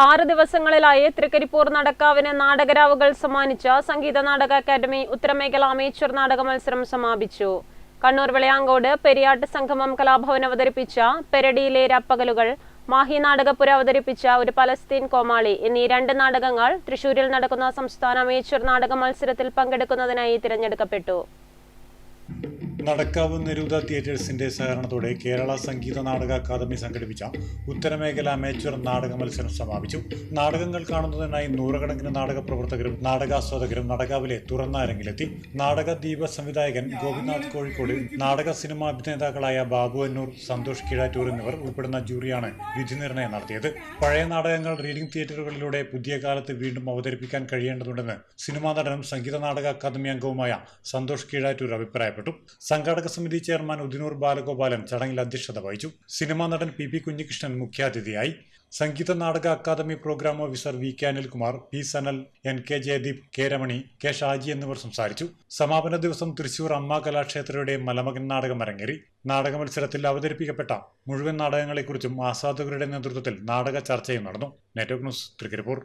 ആറ് ദിവസങ്ങളിലായി തൃക്കരിപ്പൂർ നടക്കാവിന് നാടകരാവുകൾ സമ്മാനിച്ച സംഗീത നാടക അക്കാദമി ഉത്തരമേഖല അമേച്ചർ നാടക മത്സരം സമാപിച്ചു. കണ്ണൂർ വിളയാങ്കോട് പെരിയാട്ട് സംഗമം കലാഭവൻ അവതരിപ്പിച്ച പെരടിയിലെ രപ്പകലുകൾ മാഹി നാടകപ്പുര അവതരിപ്പിച്ച ഒരു പലസ്തീൻ കോമാളി എന്നീ രണ്ട് നാടകങ്ങൾ തൃശൂരിൽ നടക്കുന്ന സംസ്ഥാന അമേച്ചർ നാടക മത്സരത്തിൽ പങ്കെടുക്കുന്നതിനായി തിരഞ്ഞെടുക്കപ്പെട്ടു. നടക്കാവ് നിരൂത തിയേറ്റേഴ്സിന്റെ സഹകരണത്തോടെ കേരള സംഗീത നാടക അക്കാദമി സംഘടിപ്പിച്ച ഉത്തരമേഖല അമേച്ചർ നാടക മത്സരം സമാപിച്ചു. നാടകങ്ങൾ കാണുന്നതിനായി നൂറുകണക്കിന് നാടക പ്രവർത്തകരും നാടകാസ്വാദകരും നടക്കാവിലെ തുറന്ന അരങ്ങിലെത്തി നാടക ദീപ സംവിധായകൻ ഗോപിനാഥ് കോഴിക്കോട് നാടക സിനിമാ അഭിനേതാക്കളായ ബാബു അന്നൂർ സന്തോഷ് കീഴാറ്റൂർ എന്നിവർ ഉൾപ്പെടുന്ന ജൂറിയാണ് വിധി നിർണയം നടത്തിയത്. പഴയ നാടകങ്ങൾ റീഡിംഗ് തിയേറ്ററുകളിലൂടെ പുതിയ കാലത്ത് വീണ്ടും അവതരിപ്പിക്കാൻ കഴിയേണ്ടതുണ്ടെന്ന് സിനിമാ നടനും സംഗീത നാടക അക്കാദമി അംഗവുമായ സന്തോഷ് കീഴാറ്റൂർ അഭിപ്രായപ്പെട്ടു. സംഘാടക സമിതി ചെയർമാൻ ഉദിനൂർ ബാലഗോപാലൻ ചടങ്ങിൽ അധ്യക്ഷത വഹിച്ചു. സിനിമാ നടൻ പി പി കുഞ്ഞികൃഷ്ണൻ മുഖ്യാതിഥിയായി. Sangeetha Nataka Akademi programme officer V K Anilkumar P Sanal N K Jayadeep K Ramani K Shaji എന്നിവർ സംസാരിച്ചു. സമാപന ദിവസം തൃശൂർ അമ്മ കലാക്ഷേത്രയുടെ മലമകൻ നാടകം അരങ്ങേറി. നാടക മത്സരത്തിൽ അവതരിപ്പിക്കപ്പെട്ട മുഴുവൻ നാടകങ്ങളെക്കുറിച്ചും ആസ്വാദകരുടെ നേതൃത്വത്തിൽ നാടക ചർച്ചയും നടന്നു. Network news Thrikaripur.